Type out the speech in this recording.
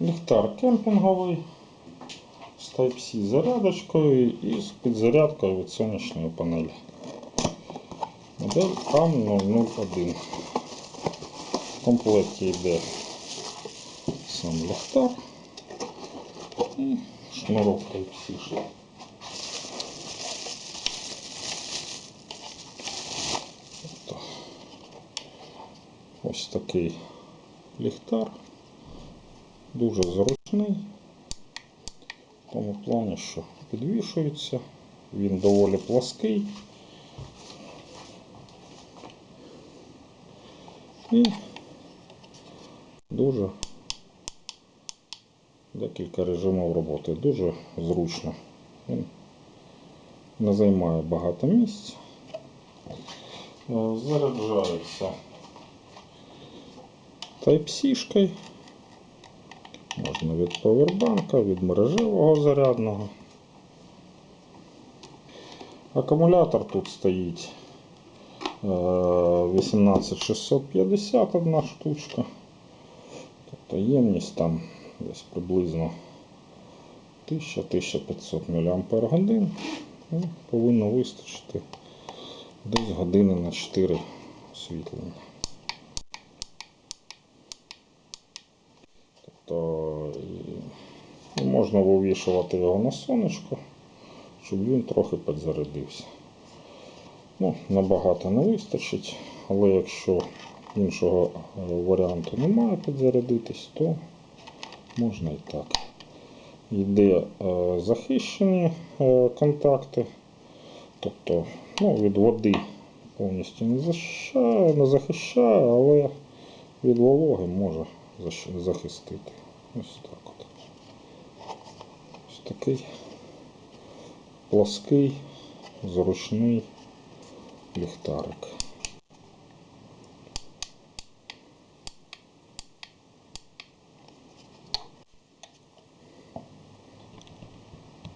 Ліхтар кемпінговий з Type-C зарядочкою і з підзарядкою від сонячної панелі. Модель AM001. В комплекті йде сам ліхтар і шнурок Type-C. Тобто, Ось такий ліхтар. Дуже зручний. В тому плані, що підвішується, він доволі плаский. І дуже декілька режимів роботи. Дуже зручно. Він не займає багато місць. Е, Заряджається Type-C-шкою. Можна від повербанка, від мережевого зарядного. Акумулятор тут стоїть е, 18650 одна штучка. Тобто ємність там десь приблизно 1000-1500 мАч. Ну, повинно вистачити десь години на 4 освітлення. Тобто можна вивішувати його на сонечко, щоб він трохи підзарядився. Ну, набагато не вистачить, але якщо іншого е, варіанту немає підзарядитись, то можна і так. Йде е, захищені е, контакти, тобто ну, від води повністю не захищає, не захищає, але від вологи може захистити. Ось так от. Такий плоский, зручний ліхтарик.